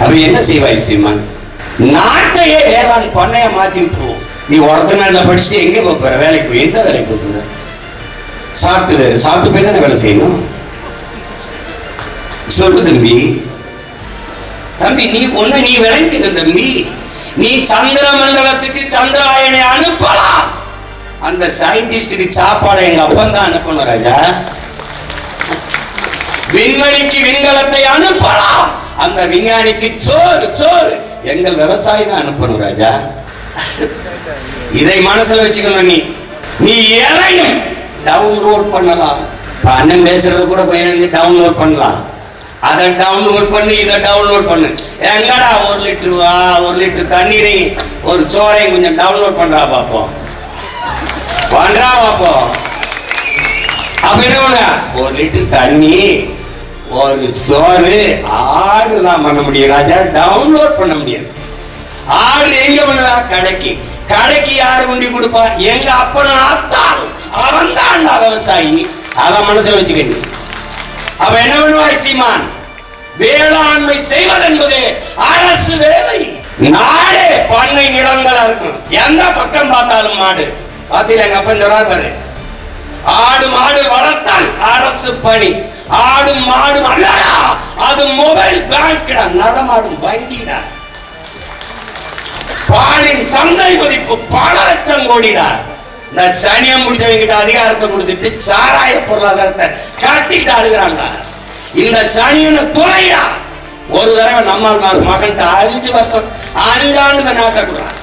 அப்ப என்ன செய்வாய் சீமான் நாட்டையே வேளாண் பண்ணைய மாத்தி விட்டுருவோம். நீ ஒருத்த நாட்டில் படிச்சுட்டு எங்கே போப் போற? வேலைக்கு போய் எந்த வேலைக்கு போப் போற? வேறு சாப்பிட்டு போய் தானே வேலை செய்யணும்? சொல்லு தம்பி. தம்பி நீ ஒண்ணு நீ விளங்கிடு தம்பி. நீ சந்திர மண்டலத்துக்கு சந்திராயனை அனுப்பலாம். அந்த சயின்டிஸ்டுக்கு சாப்பாடை எங்க அப்பன் தான் அனுப்பணும் ராஜா. விண்வெளிக்கு விண்கலத்தை அனுப்பலாம். அந்த விஞ்ஞானிக்கு சோறு சோறு. எங்கள் விவசாயி தான் அனுப்பணும் ராஜா. இதை மனசுல வச்சுக்கணும் நீ. நீ எதையும் டவுன்லோட் பண்ணலாம். இப்ப அண்ணன் பேசுறது கூட கொஞ்சம் டவுன்லோட் பண்ணலாம். அதை டவுன்லோட் பண்ணு இதை டவுன்லோட் பண்ணு. எங்கடா ஒரு லிட்டர் வா ஒரு லிட்டர் தண்ணீரை ஒரு சோறையும் கொஞ்சம் டவுன்லோட் பண்றா பாப்போம். பண்றா பாப்போம். அப்ப என்ன ஒரு லிட்டர் தண்ணி ஒரு சோறு ஆர்டர் தான் பண்ண முடியும் ராஜா. டவுன்லோட் பண்ண முடியாது. ஆர்டர் எங்க பண்ணுவா? கடைக்கு. கடைக்கு யாரு கொண்டு கொடுப்பா? எங்க அப்பன ஆத்தான் அவன் தான் விவசாயி. அதை மனசுல வச்சுக்கணும் அவன் என்ன பண்ணுவாய் சீமான்? வேளாண்மை செய்வதென்பது அரசு வேலை. நாடே பண்ணை நிலங்களா இருக்கும் எந்த பக்கம் பார்த்தாலும் மாடு. பார்த்தீங்களா எங்க அப்பன் சொல்றாரு பாரு. ஆடு மாடு வளர்த்தால் அரசு பணி. ஆடும் மாடும் அல்லடா அது மொபைல் பேங்க்டா நடமாடும் வண்டிடா பாலின் சந்தை மதிப்பு பல லட்சம் கோடிடா. இந்த சனியம் முடிச்சவங்கிட்ட அதிகாரத்தை கொடுத்துட்டு சாராய பொருளாதாரத்தை கட்டிட்டு ஆடுகிறான்டா இந்த சனியனை துணையா ஒரு தடவை நம்மால் மகன்கிட்ட அஞ்சு வருஷம் அஞ்சாண்டு நாட்டக்கூடாது